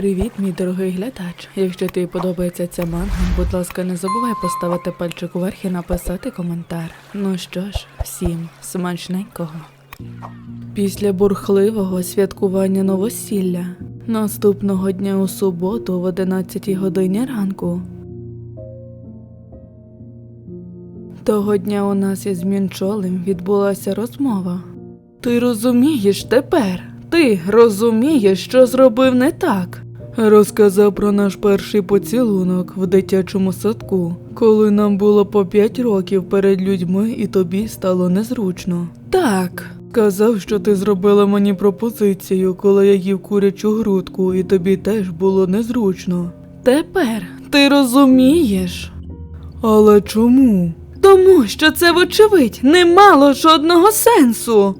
Привіт, мій дорогий глядач. Якщо тобі подобається ця манга, будь ласка, не забувай поставити пальчик вверх і написати коментар. Ну що ж, всім смачненького. Після бурхливого святкування новосілля наступного дня у суботу в 11 годині ранку. Того дня у нас із Мінчолем відбулася розмова. Ти розумієш тепер? Ти розумієш, що зробив не так? Розказав про наш перший поцілунок в дитячому садку, коли нам було по п'ять років перед людьми, і тобі стало незручно. Так. Казав, що ти зробила мені пропозицію, коли я їв курячу грудку, і тобі теж було незручно. Тепер ти розумієш? Але чому? Тому що це, вочевидь, не мало жодного сенсу.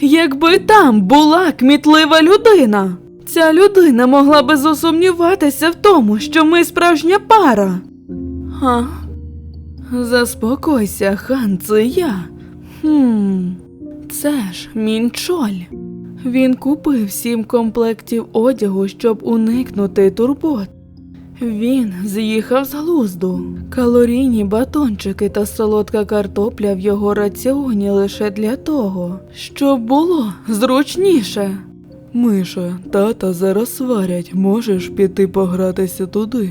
Якби там була кмітлива людина, ця людина могла би засумніватися в тому, що ми справжня пара. Га? Заспокойся, хан, це я. Хм, це ж мінчоль. Він купив сім комплектів одягу, щоб уникнути турбот. Він з'їхав з глузду. Калорійні батончики та солодка картопля в його раціоні лише для того, щоб було зручніше. Миша, тата зараз сварять, можеш піти погратися туди.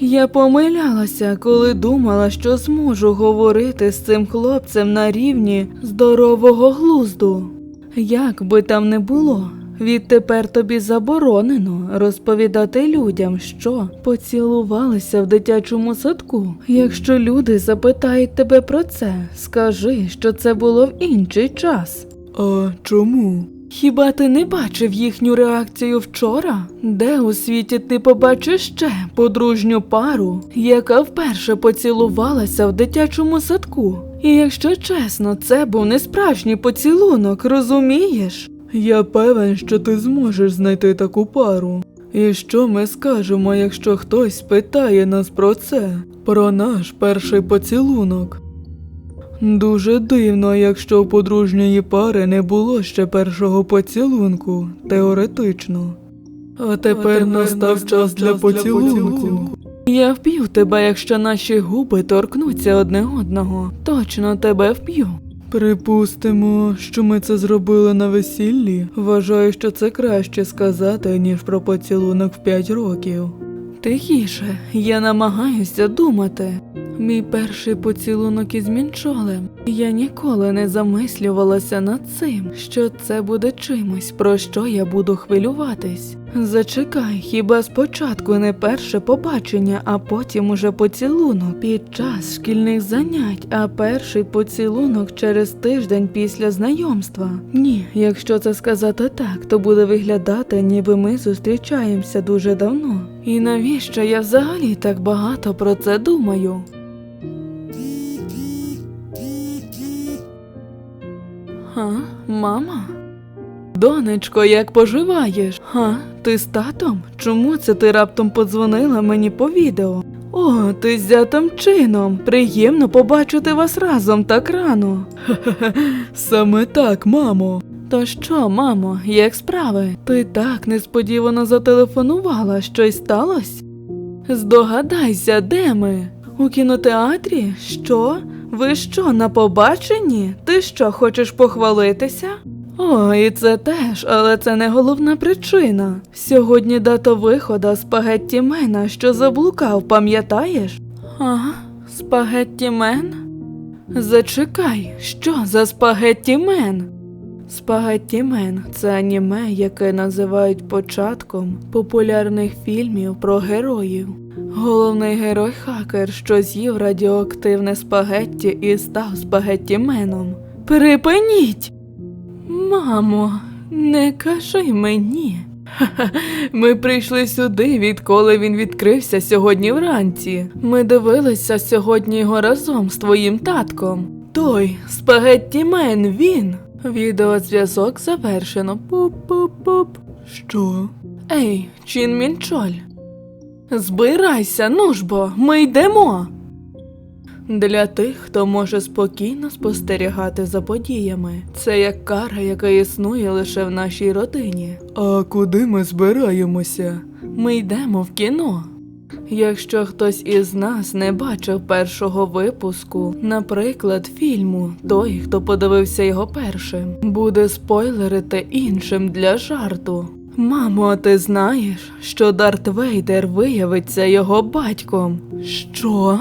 Я помилялася, коли думала, що зможу говорити з цим хлопцем на рівні здорового глузду. Як би там не було, відтепер тобі заборонено розповідати людям, що поцілувалися в дитячому садку. Якщо люди запитають тебе про це, скажи, що це було в інший час. А чому? Хіба ти не бачив їхню реакцію вчора? Де у світі ти побачиш ще подружню пару, яка вперше поцілувалася в дитячому садку? І якщо чесно, це був не справжній поцілунок, розумієш? Я певен, що ти зможеш знайти таку пару. І що ми скажемо, якщо хтось спитає нас про це, про наш перший поцілунок? Дуже дивно, якщо у подружньої пари не було ще першого поцілунку, теоретично. А тепер настав час для поцілунку. Я вб'ю тебе, якщо наші губи торкнуться одне одного. Точно тебе вб'ю. Припустимо, що ми це зробили на весіллі. Вважаю, що це краще сказати, ніж про поцілунок в 5 років. Тихіше, я намагаюся думати. Мій перший поцілунок із мінчолем. Я ніколи не замислювалася над цим, що це буде чимось, про що я буду хвилюватись. Зачекай, хіба спочатку не перше побачення, а потім уже поцілунок під час шкільних занять, а перший поцілунок через тиждень після знайомства. Ні, якщо це сказати так, то буде виглядати, ніби ми зустрічаємося дуже давно. І навіщо я взагалі так багато про це думаю? Га, мама? Донечко, як поживаєш? Га, ти з татом? Чому це ти раптом подзвонила мені по відео? О, ти з зятом чином. Приємно побачити вас разом так рано. Саме так, мамо. То що, мамо, як справи? Ти так несподівано зателефонувала, щось сталося? Здогадайся, де ми? У кінотеатрі? Що? Ви що, на побаченні? Ти що, хочеш похвалитися? О, і це теж, але це не головна причина. Сьогодні дата виходу спагетті Мена, що заблукав, пам'ятаєш? Ага, спагетті Мен? Зачекай, що за спагетті Мен? Спагетті Мен це аніме, яке називають початком популярних фільмів про героїв. Головний герой хакер, що з'їв радіоактивне спагетті і став спагеттіменом. Припиніть! Мамо, не кажи мені. Ми прийшли сюди, відколи він відкрився сьогодні вранці. Ми дивилися сьогодні його разом з твоїм татком. Той спагеттімен він. Відеозв'язок завершено. Пуп-пуп-пуп. Що? Ей, Чин Мінчоль. Збирайся, ну ж бо, ми йдемо. Для тих, хто може спокійно спостерігати за подіями. Це як кара, яка існує лише в нашій родині. А куди ми збираємося? Ми йдемо в кіно. Якщо хтось із нас не бачив першого випуску, наприклад, фільму, той, хто подивився його першим, буде спойлерити іншим для жарту. Мамо, а ти знаєш, що Дарт Вейдер виявиться його батьком? Що?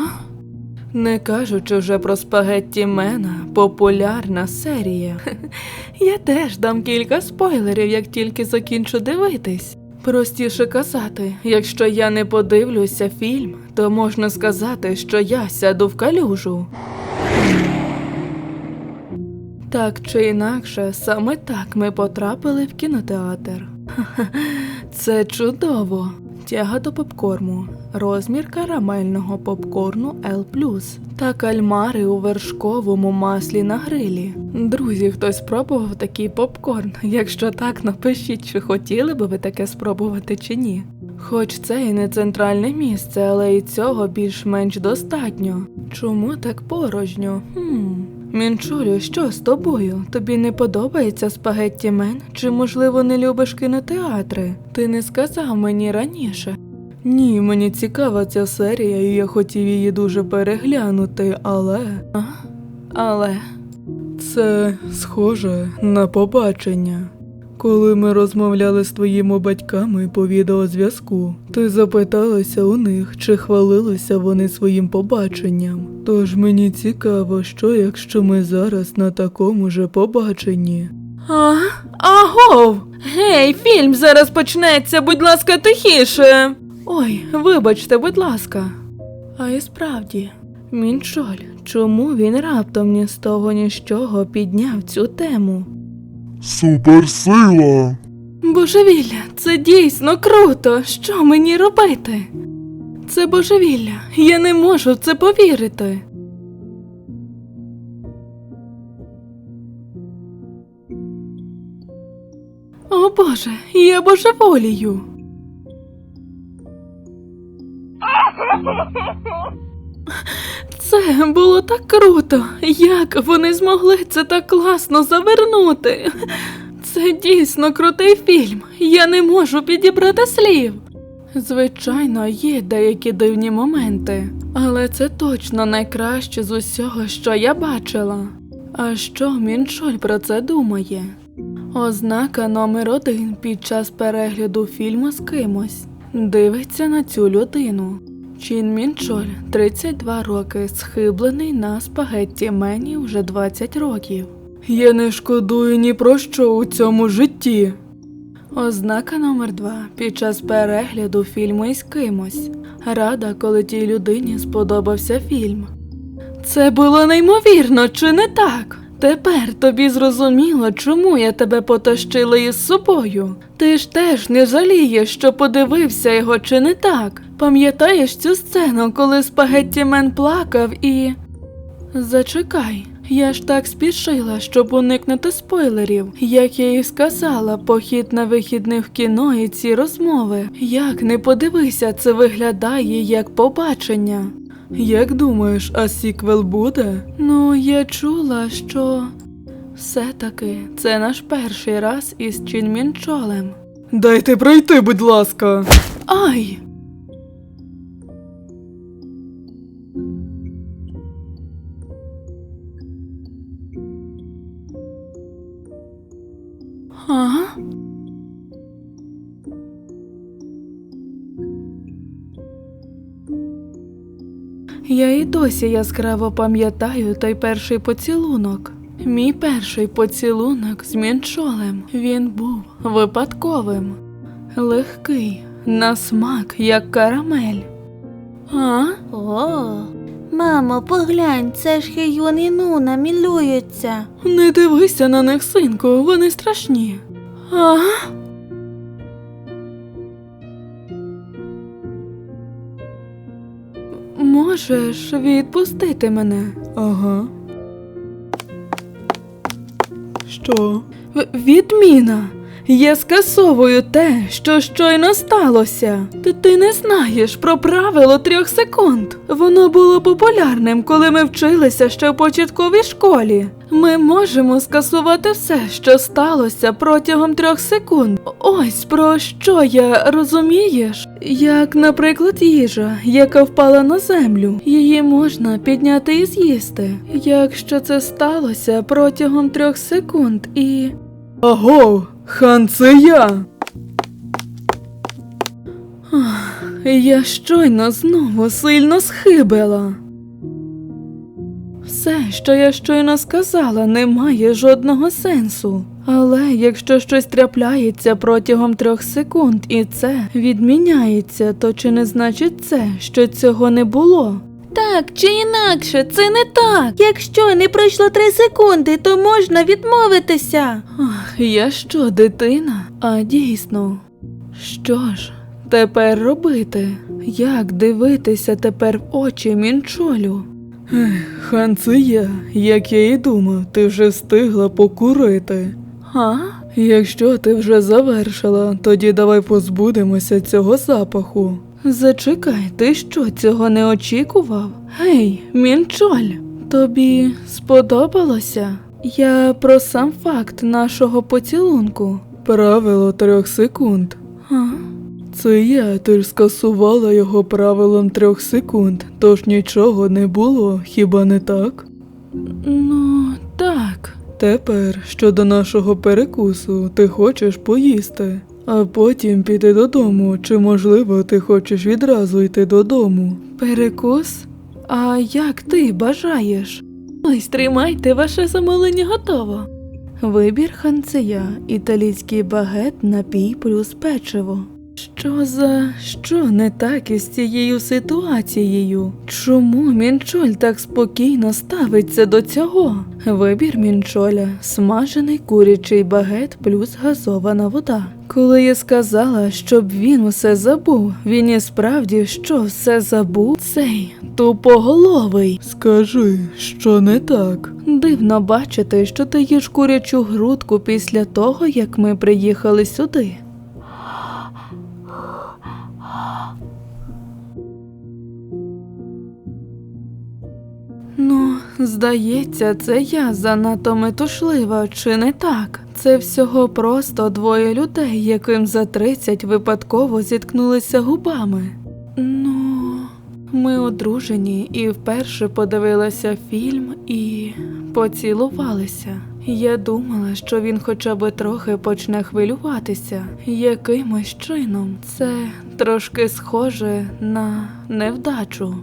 Не кажучи вже про спагетті Мена, популярна серія. Я теж дам кілька спойлерів, як тільки закінчу дивитись. Простіше казати, якщо я не подивлюся фільм, то можна сказати, що я сяду в калюжу. Так чи інакше, саме так ми потрапили в кінотеатр. Це чудово. Тяга до попкорну, розмір карамельного попкорну L+, та кальмари у вершковому маслі на грилі. Друзі, хтось спробував такий попкорн? Якщо так, напишіть, чи хотіли би ви таке спробувати чи ні. Хоч це і не центральне місце, але і цього більш-менш достатньо. Чому так порожньо? Хм. Мінчулю, що з тобою? Тобі не подобається спагетті мен? Чи можливо не любиш кінотеатри? Ти не сказав мені раніше. Ні, мені цікава ця серія, і я хотів її дуже переглянути, але. А? Але. Це схоже на побачення. Коли ми розмовляли з твоїми батьками по відеозв'язку, ти запиталася у них, чи хвалилися вони своїм побаченням. Тож мені цікаво, що якщо ми зараз на такому же побаченні. А? Агов! Гей, фільм зараз почнеться, будь ласка, тихіше. Ой, вибачте, будь ласка. А і справді, Мінчоль, чому він раптом ні з того ні з чого підняв цю тему? Суперсила! Божевілля, це дійсно круто. Що мені робити? Це божевілля, я не можу в це повірити. О Боже, я божеволію. Було так круто. Як вони змогли це так класно завернути? Це дійсно крутий фільм. Я не можу підібрати слів. Звичайно, є деякі дивні моменти, але це точно найкраще з усього, що я бачила. А що Мінчоль про це думає? Ознака номер один під час перегляду фільму з кимось. Дивиться на цю людину. Чін Мінчоль, 32 роки, схиблений на спагетті мені вже 20 років. Я не шкодую ні про що у цьому житті. Ознака номер два під час перегляду фільму із кимось. Рада, коли тій людині сподобався фільм. Це було неймовірно, чи не так? Тепер тобі зрозуміло, чому я тебе потащила із собою. Ти ж теж не жалієш, що подивився його, чи не так? Пам'ятаєш цю сцену, коли спагетті мен плакав і. Зачекай, я ж так спішила, щоб уникнути спойлерів. Як я і сказала, похід на вихідних в кіно і ці розмови. Як не подивися, це виглядає як побачення. Як думаєш, а сіквел буде? Ну, я чула, що все-таки це наш перший раз із Чінмінчолем. Дайте пройти, будь ласка. Ай! Ага. Я і досі яскраво пам'ятаю той перший поцілунок. Мій перший поцілунок з мінчолем. Він був випадковим, легкий, на смак, як карамель. А? О, мамо, поглянь, це ж Хейон і Нуна мілуються. Не дивися на них, синку, вони страшні. А? Можеш відпустити мене? Ага. Що? В- відміна. Я скасовую те, що щойно сталося. Ти, ти не знаєш про правило трьох секунд. Воно було популярним, коли ми вчилися ще в початковій школі. Ми можемо скасувати все, що сталося протягом трьох секунд. Ось про що я розумієш? Як, наприклад, їжа, яка впала на землю, її можна підняти і з'їсти. Якщо це сталося протягом трьох секунд і. Аго, хан, це я. Я щойно знову сильно схибила. Все, що я щойно сказала, не має жодного сенсу. Але якщо щось трапляється протягом трьох секунд і це відміняється, то чи не значить це, що цього не було? Так чи інакше, це не так. Якщо не пройшло три секунди, то можна відмовитися. Ах, я що, дитина? А дійсно. Що ж, тепер робити? Як дивитися тепер в очі мінчолю? Ех, хан, як я і думав, ти вже встигла покурити. А? Якщо ти вже завершила, тоді давай позбудемося цього запаху. Зачекай, ти що, цього не очікував? Гей, мінчоль, тобі сподобалося? Я про сам факт нашого поцілунку. Правило трьох секунд. А? Це я, ти ж скасувала його правилом трьох секунд, тож нічого не було, хіба не так? Ну, так. Тепер щодо нашого перекусу, ти хочеш поїсти, а потім піти додому, чи можливо ти хочеш відразу йти додому? Перекус? А як ти бажаєш? Ось тримайте, ваше замовлення готово. Вибір ханцея, італійський багет, напій плюс печиво. Що за що не так із цією ситуацією? Чому мінчоль так спокійно ставиться до цього? Вибір мінчоля смажений курячий багет плюс газована вода. Коли я сказала, щоб він усе забув, він і справді що все забув? Цей тупоголовий. Скажи, що не так? Дивно бачити, що ти їш курячу грудку після того, як ми приїхали сюди. Ну, здається, це я занадто метушлива, чи не так? Це всього просто двоє людей, яким за 30 випадково зіткнулися губами. Ну, ми одружені і вперше подивилися фільм і поцілувалися. Я думала, що він хоча б трохи почне хвилюватися якимось чином. Це трошки схоже на невдачу.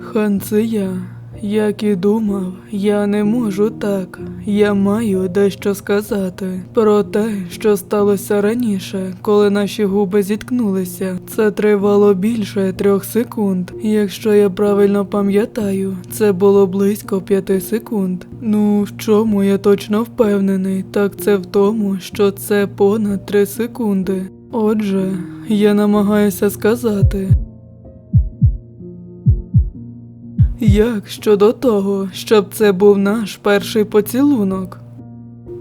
Хан, я. Як і думав, я не можу так. Я маю дещо сказати про те, що сталося раніше, коли наші губи зіткнулися. Це тривало більше трьох секунд. Якщо я правильно пам'ятаю, це було близько п'яти секунд. Ну, в чому я точно впевнений, так це в тому, що це понад три секунди. Отже, я намагаюся сказати. Як щодо того, щоб це був наш перший поцілунок?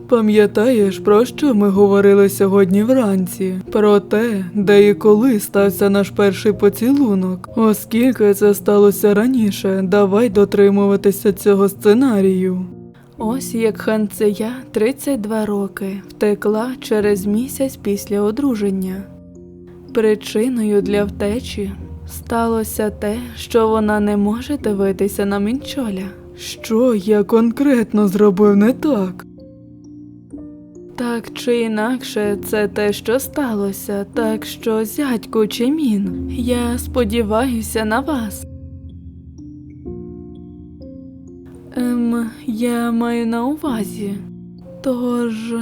Пам'ятаєш, про що ми говорили сьогодні вранці? Про те, де і коли стався наш перший поцілунок. Оскільки це сталося раніше, давай дотримуватися цього сценарію. Ось як ханцея 32 роки втекла через місяць після одруження. Причиною для втечі сталося те, що вона не може дивитися на мінчоля. Що я конкретно зробив не так? Так чи інакше, це те, що сталося, так що, зятьку Чимін, я сподіваюся на вас. Ем, я маю на увазі. Тож.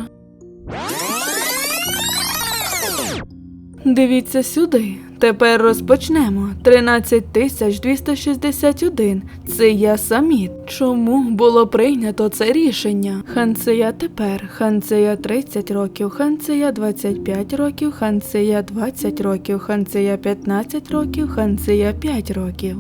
Дивіться сюди. Тепер розпочнемо. 13261. Це я саміт. Чому було прийнято це рішення? Ханцея тепер, ханцея 30 років, ханцея 25 років, ханцея 20 років, ханцея 15 років, ханцея 5 років.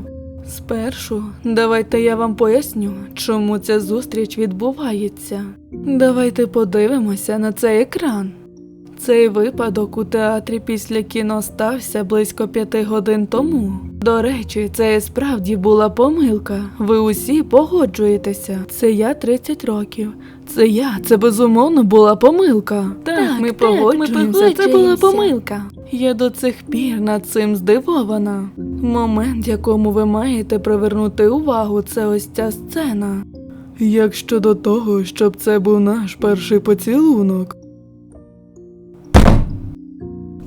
Спершу давайте я вам поясню, чому ця зустріч відбувається. Давайте подивимося на цей екран. Цей випадок у театрі після кіно стався близько п'яти годин тому. До речі, це і справді була помилка. Ви усі погоджуєтеся. Це я 30 років. Це я, це безумовно була помилка. Так, Так, ми погоджуємося. Це була помилка. Я до цих пір над цим здивована. Момент, якому ви маєте привернути увагу, це ось ця сцена. Як щодо того, щоб це був наш перший поцілунок.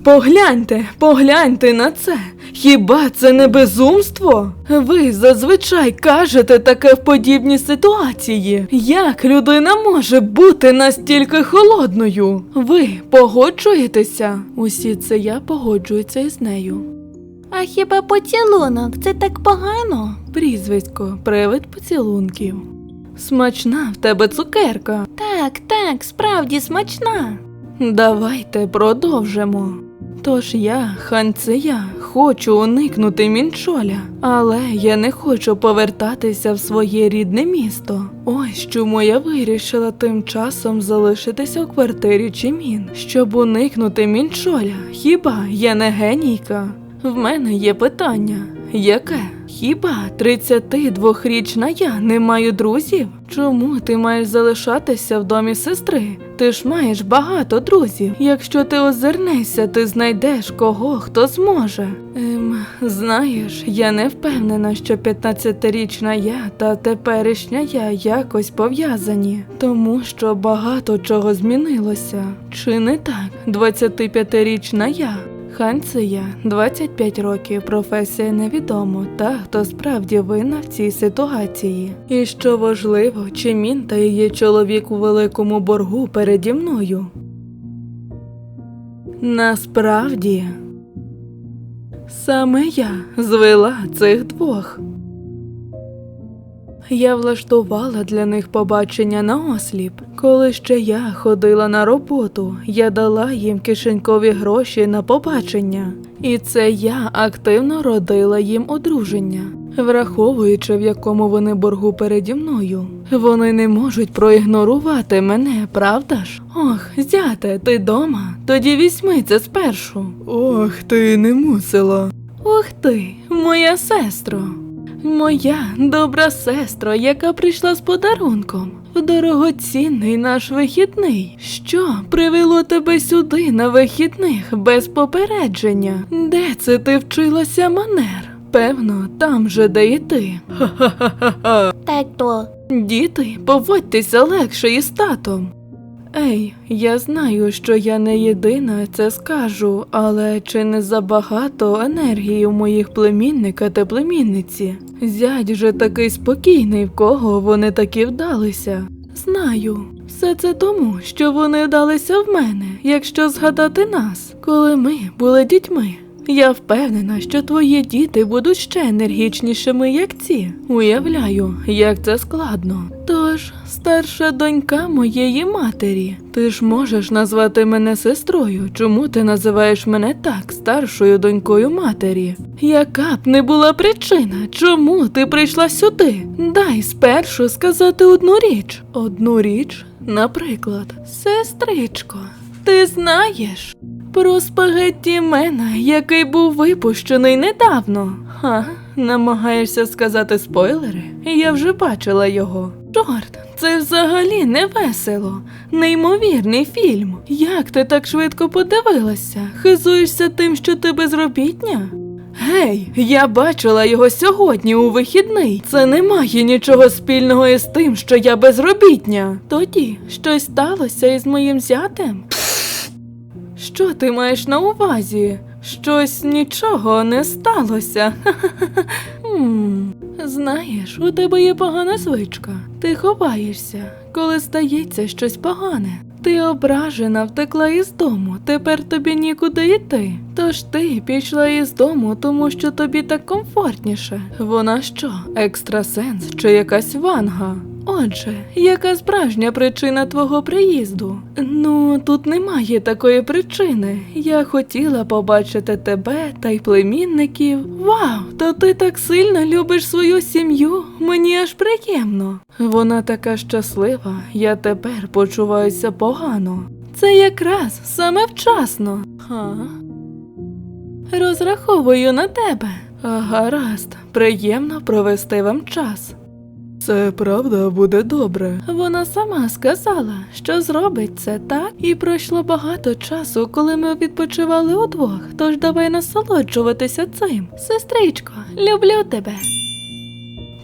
Погляньте, погляньте на це. Хіба це не безумство? Ви зазвичай кажете таке в подібній ситуації. Як людина може бути настільки холодною? Ви погоджуєтеся? Усі це я погоджуюся із нею. А хіба поцілунок це так погано? Прізвисько, привид поцілунків. Смачна в тебе цукерка. Так, так, справді смачна. Давайте продовжимо. Тож я, ханцея, хочу уникнути мінчоля, але я не хочу повертатися в своє рідне місто. Ось чому я вирішила тим часом залишитися у квартирі Чимін, щоб уникнути мінчоля. Хіба я не генійка? В мене є питання. Яке? Хіба 32-річна я не маю друзів? Чому ти маєш залишатися в домі сестри? Ти ж маєш багато друзів. Якщо ти озирнешся, ти знайдеш кого, хто зможе. Ем, знаєш, я не впевнена, що 15-річна я та теперішня я якось пов'язані, тому що багато чого змінилося. Чи не так? 25-річна я. Ханцея, 25 років, професія невідомо, та хто справді винна в цій ситуації. І що важливо, чи мін та її чоловік у великому боргу переді мною. Насправді, саме я звела цих двох. Я влаштувала для них побачення на осліп. Коли ще я ходила на роботу, я дала їм кишенькові гроші на побачення, і це я активно родила їм одруження. Враховуючи, в якому вони боргу переді мною, вони не можуть проігнорувати мене, правда ж? Ох, зяте, ти дома? Тоді візьми це спершу. Ох, ти не мусила. Ух ти, моя сестро. Моя добра сестро, яка прийшла з подарунком. Дорогоцінний наш вихідний. Що привело тебе сюди на вихідних без попередження? Де це ти вчилася манер? Певно, там же, де і ти. Ха-ха-ха-ха. Діти, поводьтеся легше із татом. Ей, я знаю, що я не єдина це скажу, але чи не забагато енергії у моїх племінника та племінниці? Зять же такий спокійний, в кого вони таки вдалися. Знаю, все це тому, що вони вдалися в мене, якщо згадати нас, коли ми були дітьми. Я впевнена, що твої діти будуть ще енергічнішими, як ці. Уявляю, як це складно. Тож, старша донька моєї матері. Ти ж можеш назвати мене сестрою. Чому ти називаєш мене так, старшою донькою матері? Яка б не була причина, чому ти прийшла сюди? Дай спершу сказати одну річ. Одну річ, наприклад, сестричко, ти знаєш? Про спагетті Мена, який був випущений недавно. Ха, намагаєшся сказати спойлери? Я вже бачила його. Чорт, це взагалі не весело. Неймовірний фільм. Як ти так швидко подивилася? Хизуєшся тим, що ти безробітня? Гей, я бачила його сьогодні у вихідний. Це не має нічого спільного із тим, що я безробітня. Тоді щось сталося із моїм зятем. Що ти маєш на увазі? Щось нічого не сталося. Знаєш, у тебе є погана звичка. Ти ховаєшся, коли стається щось погане. Ти ображена, втекла із дому, тепер тобі нікуди йти. Тож ти пішла із дому, тому що тобі так комфортніше. Вона що, екстрасенс чи якась ванга? Отже, яка справжня причина твого приїзду? Ну, тут немає такої причини. Я хотіла побачити тебе та й племінників. Вау, то ти так сильно любиш свою сім'ю. Мені аж приємно. Вона така щаслива, я тепер почуваюся погано. Це якраз саме вчасно. Ха? Розраховую на тебе. Гаразд, приємно провести вам час. Це правда буде добре. Вона сама сказала, що зробить це так, і пройшло багато часу, коли ми відпочивали удвох. Тож давай насолоджуватися цим. Сестричко, люблю тебе.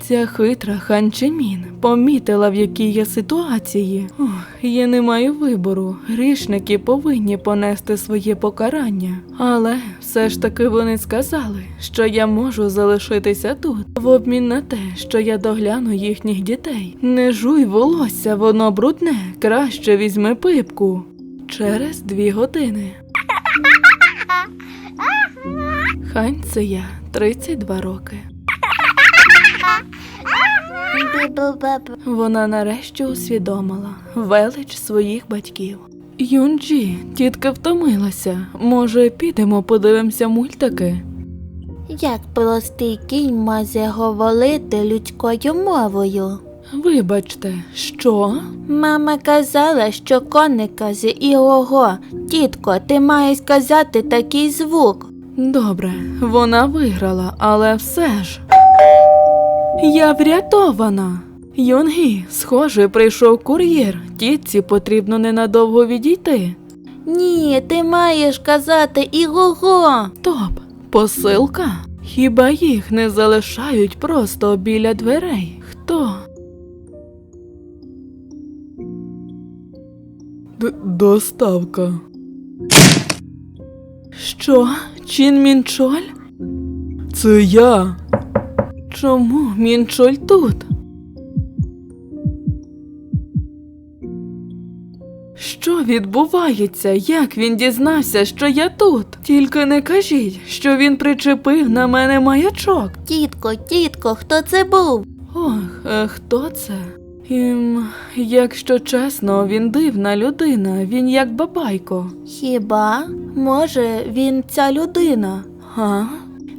Ця хитра Ханчемін помітила, в якій я ситуації. Ох, я не маю вибору. Грішники повинні понести своє покарання. Але все ж таки вони сказали, що я можу залишитися тут в обмін на те, що я догляну їхніх дітей. Не жуй волосся, воно брудне. Краще візьми пипку. Через дві години. Хань це 32 роки. Вона нарешті усвідомила велич своїх батьків. Юнджі, тітка втомилася. Може, підемо подивимося мультики? Як простий кінь може говорити людською мовою? Вибачте, що? Мама казала, що коник каже і ого. Тітко, ти маєш казати такий звук. Добре, вона виграла, але все ж. Я врятована. Юнгі, схоже, прийшов кур'єр. Тітці потрібно ненадовго відійти. Ні, ти маєш казати і ого. Топ, посилка? Хіба їх не залишають просто біля дверей? Хто? Д- доставка. Що? Чин Мінчоль? Це я. Чому Мінчоль тут? Що відбувається? Як він дізнався, що я тут? Тільки не кажіть, що він причепив на мене маячок. Тітко, тітко, хто це був? Ох, е, хто це? Ім, якщо чесно, він дивна людина, він як бабайко. Хіба? Може, він ця людина? Га?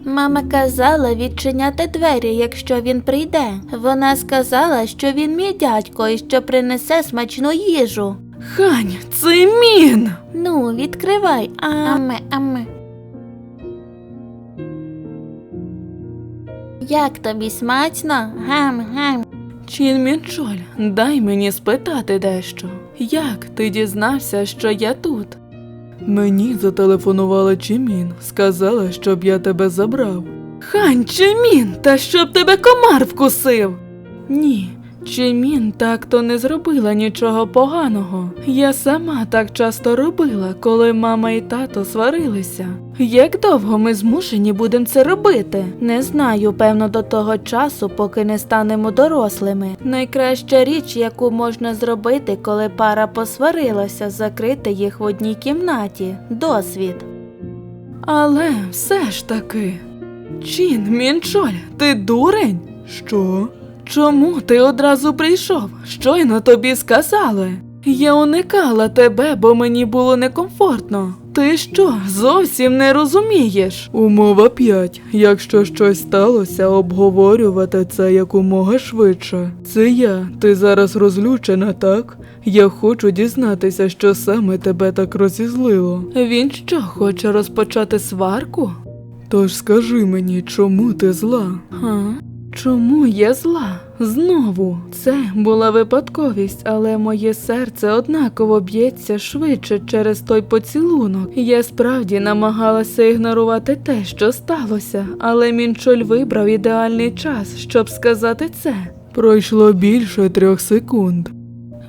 Мама казала відчиняти двері, якщо він прийде. Вона сказала, що він мій дядько і що принесе смачну їжу. Хань, це мін! Ну, відкривай. А... Аме, аме. Як тобі смачно? Гам, гам. Чин Мінчоль, дай мені спитати дещо. Як ти дізнався, що я тут? Мені зателефонувала Чимін, сказала, щоб я тебе забрав. Хан Чимін, та щоб тебе комар вкусив. Ні, Чимін так-то не зробила нічого поганого. Я сама так часто робила, коли мама і тато сварилися. Як довго ми змушені будемо це робити? Не знаю, певно, до того часу, поки не станемо дорослими. Найкраща річ, яку можна зробити, коли пара посварилася, закрити їх в одній кімнаті. Досвід. Але все ж таки. Чин, Мінчоль, ти дурень? Що? Чому ти одразу прийшов? Щойно тобі сказали. Я уникала тебе, бо мені було некомфортно. Ти що, зовсім не розумієш? Умова 5. Якщо щось сталося, обговорювати це якомога швидше. Це я. Ти зараз розлючена, так? Я хочу дізнатися, що саме тебе так розізлило. Він що, хоче розпочати сварку? Тож скажи мені, чому ти зла? Га? Чому я зла? Знову це була випадковість, але моє серце однаково б'ється швидше через той поцілунок. Я справді намагалася ігнорувати те, що сталося, але Мінчоль вибрав ідеальний час, щоб сказати це. Пройшло більше трьох секунд.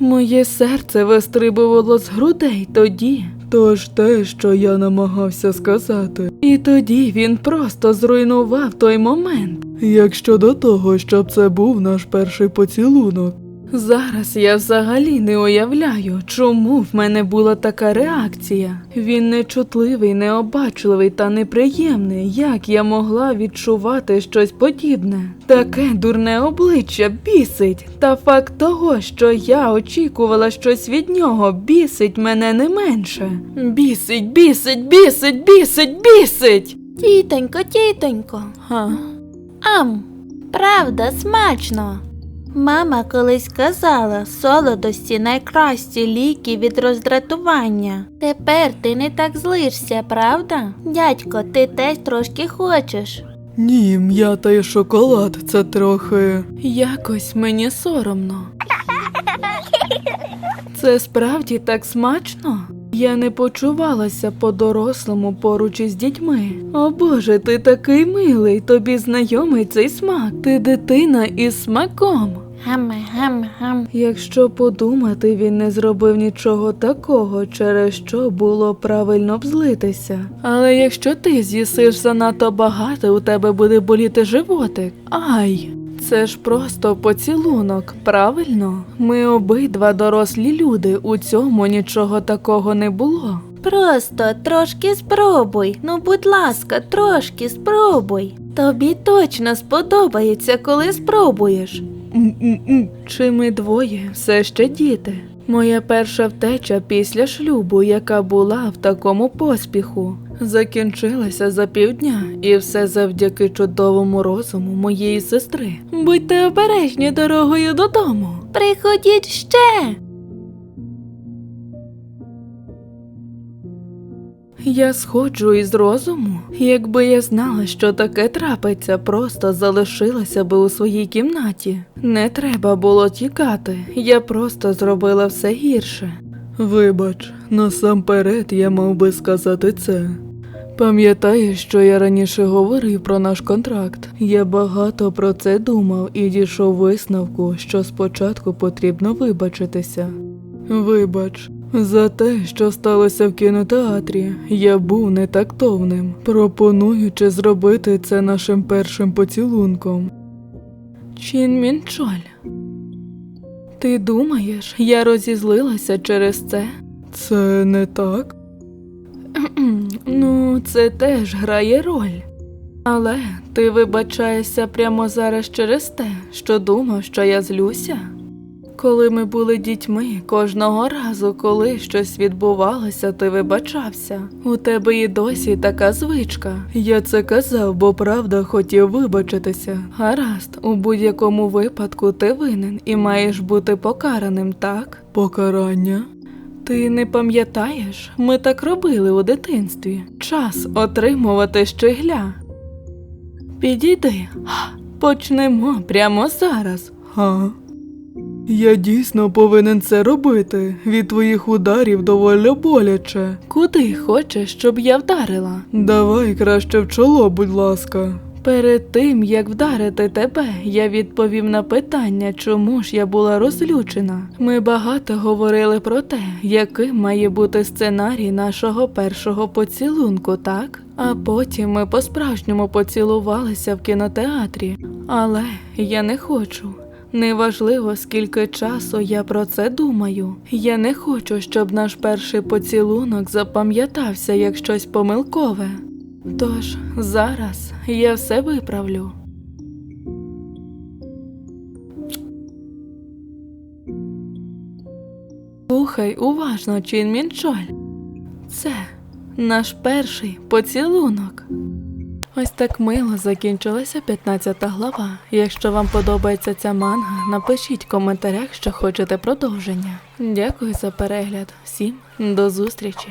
Моє серце вистрибувало з грудей тоді. Тож те, що я намагався сказати. І тоді він просто зруйнував той момент. Як щодо того, щоб це був наш перший поцілунок. Зараз я взагалі не уявляю, чому в мене була така реакція. Він нечутливий, необачливий та неприємний. Як я могла відчувати щось подібне? Таке дурне обличчя бісить. Та факт того, що я очікувала щось від нього, бісить мене не менше. Бісить, бісить, бісить, бісить, бісить. Тітонько, тітонько. Га? Ам, правда, смачно. Мама колись казала, солодості найкращі ліки від роздратування. Тепер ти не так злишся, правда? Дядько, ти теж трошки хочеш. Ні, м'ята і шоколад це трохи. Якось мені соромно. Це справді так смачно. Я не почувалася по-дорослому поруч із дітьми. О Боже, ти такий милий, тобі знайомий цей смак. Ти дитина із смаком. Гам, гам, гам. Якщо подумати, він не зробив нічого такого, через що було правильно б злитися. Але якщо ти з'їсиш занадто багато, у тебе буде боліти животик. Ай! Це ж просто поцілунок, правильно? Ми обидва дорослі люди, у цьому нічого такого не було. Просто трошки спробуй. Ну, будь ласка, трошки спробуй. Тобі точно сподобається, коли спробуєш. Чи ми двоє все ще діти? Моя перша втеча після шлюбу, яка була в такому поспіху, закінчилася за півдня, і все завдяки чудовому розуму моєї сестри. Будьте обережні дорогою додому. Приходіть ще. Я сходжу із розуму. Якби я знала, що таке трапиться, просто залишилася би у своїй кімнаті. Не треба було тікати, я просто зробила все гірше. Вибач, насамперед я мав би сказати це. Пам'ятаєш, що я раніше говорив про наш контракт? Я багато про це думав і дійшов висновку, що спочатку потрібно вибачитися. Вибач, за те, що сталося в кінотеатрі, я був нетактовним, пропонуючи зробити це нашим першим поцілунком. Чін Мінчоль. Ти думаєш, я розізлилася через це? Це не так? Ну, це теж грає роль. Але ти вибачаєшся прямо зараз через те, що думав, що я злюся. Коли ми були дітьми, кожного разу, коли щось відбувалося, ти вибачався. У тебе і досі така звичка. Я це казав, бо правда хотів вибачитися. Гаразд, у будь-якому випадку ти винен і маєш бути покараним, так? Покарання? Ти не пам'ятаєш? Ми так робили у дитинстві. Час отримувати щегля. Підійди, почнемо прямо зараз. Га? Я дійсно повинен це робити. Від твоїх ударів доволі боляче. Куди хочеш, щоб я вдарила? Давай краще в чоло, будь ласка. Перед тим, як вдарити тебе, я відповів на питання, чому ж я була розлючена. Ми багато говорили про те, яким має бути сценарій нашого першого поцілунку, так? А потім ми по-справжньому поцілувалися в кінотеатрі. Але я не хочу. Неважливо, скільки часу я про це думаю. Я не хочу, щоб наш перший поцілунок запам'ятався як щось помилкове. Тож зараз я все виправлю. Слухай уважно, Чин Мінчоль. Це наш перший поцілунок. Ось так мило закінчилася 15 глава. Якщо вам подобається ця манга, напишіть в коментарях, що хочете продовження. Дякую за перегляд. Всім до зустрічі!